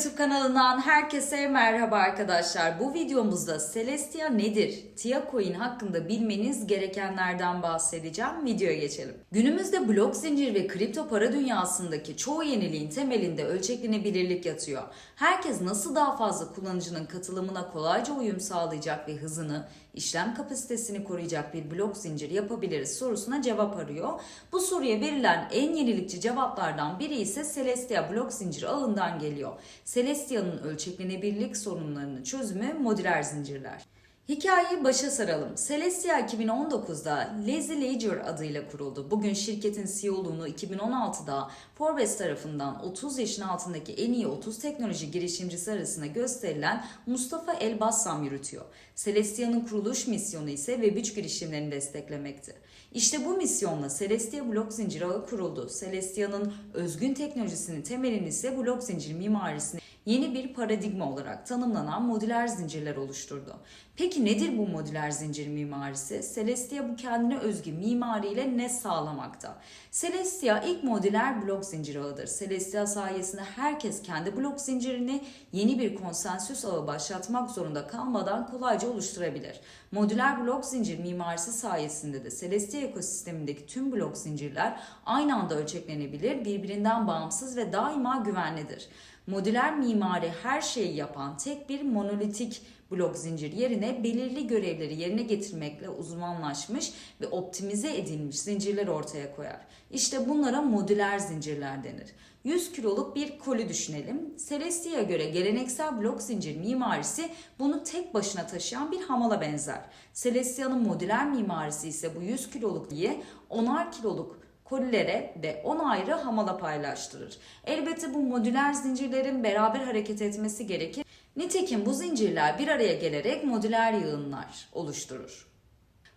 YouTube kanalından herkese merhaba arkadaşlar. Bu videomuzda Celestia nedir? TIA Coin hakkında bilmeniz gerekenlerden bahsedeceğim. Videoya geçelim. Günümüzde blok zincir ve kripto para dünyasındaki çoğu yeniliğin temelinde ölçeklenebilirlik yatıyor. Herkes nasıl daha fazla kullanıcının katılımına kolayca uyum sağlayacak ve hızını, işlem kapasitesini koruyacak bir blok zincir yapabiliriz sorusuna cevap arıyor. Bu soruya verilen en yenilikçi cevaplardan biri ise Celestia blok zincir ağından geliyor. Celestia'nın ölçeklenebilirlik sorunlarının çözümü modüler zincirler. Hikayeyi başa saralım. Celestia 2019'da Lazy Ledger adıyla kuruldu. Bugün şirketin CEO'luğunu 2016'da Forbes tarafından 30 yaşın altındaki en iyi 30 teknoloji girişimcisi arasında gösterilen Mustafa El Bassam yürütüyor. Celestia'nın kuruluş misyonu ise Web3 girişimlerini desteklemekti. İşte bu misyonla Celestia blok zincir ağı kuruldu. Celestia'nın özgün teknolojisinin temelini ise blok zincir mimarisini yeni bir paradigma olarak tanımlanan modüler zincirler oluşturdu. Peki nedir bu modüler zincir mimarisi? Celestia bu kendine özgü mimariyle ne sağlamakta? Celestia ilk modüler blok zincir ağıdır. Celestia sayesinde herkes kendi blok zincirini yeni bir konsensüs ağı başlatmak zorunda kalmadan kolayca oluşturabilir. Modüler blok zincir mimarisi sayesinde de Celestia ekosistemindeki tüm blok zincirler aynı anda ölçeklenebilir, birbirinden bağımsız ve daima güvenlidir. Modüler mimari her şeyi yapan tek bir monolitik blok zincir yerine belirli görevleri yerine getirmekle uzmanlaşmış ve optimize edilmiş zincirler ortaya koyar. İşte bunlara modüler zincirler denir. 100 kiloluk bir koli düşünelim. Celestia'ya göre geleneksel blok zincir mimarisi bunu tek başına taşıyan bir hamala benzer. Celestia'nın modüler mimarisi ise bu 100 kiloluk diye 10'ar kiloluk kolilere ve 10 ayrı hamala paylaştırır. Elbette bu modüler zincirlerin beraber hareket etmesi gerekir. Nitekim bu zincirler bir araya gelerek modüler yığınlar oluşturur.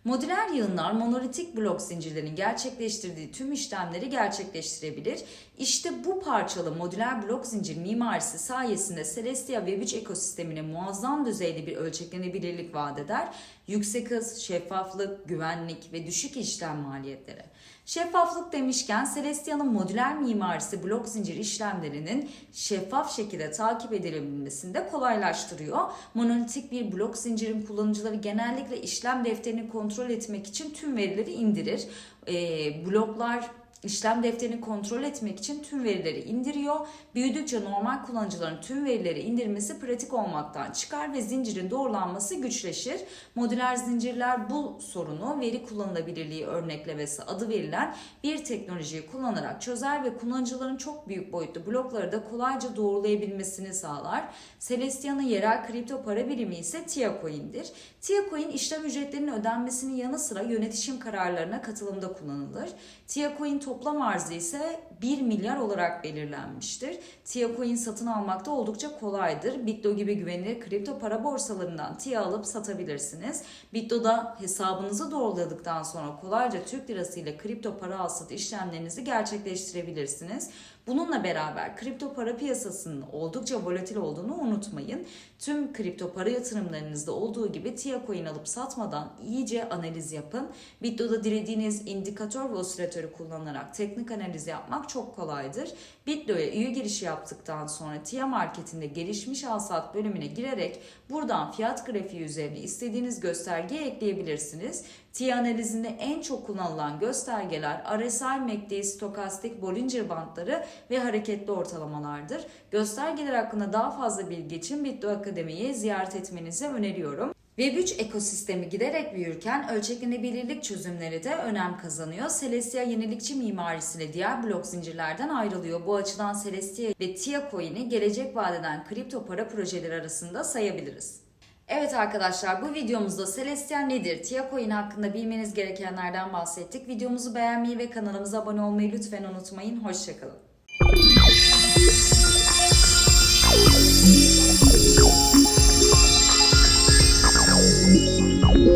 Modüler yığınlar monolitik blok zincirlerin gerçekleştirdiği tüm işlemleri gerçekleştirebilir. İşte bu parçalı modüler blok zincir mimarisi sayesinde Celestia Web3 ekosistemine muazzam düzeyde bir ölçeklenebilirlik vaat eder. Yüksek hız, şeffaflık, güvenlik ve düşük işlem maliyetleri. Şeffaflık demişken Celestia'nın modüler mimarisi blok zincir işlemlerinin şeffaf şekilde takip edilebilmesini de kolaylaştırıyor. Monolitik bir blok zincirin kullanıcıları genellikle işlem defterini kontrol etmek için tüm verileri indirir. Ee, bloklar İşlem defterini kontrol etmek için tüm verileri indiriyor. Büyüdükçe normal kullanıcıların tüm verileri indirmesi pratik olmaktan çıkar ve zincirin doğrulanması güçleşir. Modüler zincirler bu sorunu veri kullanılabilirliği örneklemesi adı verilen bir teknolojiyi kullanarak çözer ve kullanıcıların çok büyük boyutlu blokları da kolayca doğrulayabilmesini sağlar. Celestia'nın yerel kripto para birimi ise TIA Coin'dir. TIA Coin işlem ücretlerinin ödenmesinin yanı sıra yönetişim kararlarına katılımda kullanılır. TIA Coin toplam arzı ise 1 milyar olarak belirlenmiştir. TIA Coin satın almakta oldukça kolaydır. Bitdo gibi güvenilir kripto para borsalarından TIA alıp satabilirsiniz. Bitdo'da hesabınızı doğruladıktan sonra kolayca Türk lirası ile kripto para al sat işlemlerinizi gerçekleştirebilirsiniz. Bununla beraber kripto para piyasasının oldukça volatil olduğunu unutmayın. Tüm kripto para yatırımlarınızda olduğu gibi TIA coin alıp satmadan iyice analiz yapın. Bitdo'da dilediğiniz indikatör ve osilatörü kullanarak teknik analiz yapmak çok kolaydır. Bitdo'ya üye girişi yaptıktan sonra TIA marketinde gelişmiş alsat bölümüne girerek buradan fiyat grafiği üzerine istediğiniz göstergeyi ekleyebilirsiniz. TIA analizinde en çok kullanılan göstergeler RSI, MACD, stokastik, Bollinger bandları ve hareketli ortalamalardır. Göstergeler hakkında daha fazla bilgi için Bitdo Akademi'yi ziyaret etmenizi öneriyorum. Web3 ekosistemi giderek büyürken ölçeklenebilirlik çözümleri de önem kazanıyor. Celestia yenilikçi mimarisiyle diğer blok zincirlerden ayrılıyor. Bu açıdan Celestia ve Tia Coin'i gelecek vadeden kripto para projeleri arasında sayabiliriz. Evet arkadaşlar bu videomuzda Celestia nedir, Tia Coin hakkında bilmeniz gerekenlerden bahsettik. Videomuzu beğenmeyi ve kanalımıza abone olmayı lütfen unutmayın. Hoşçakalın.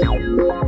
you.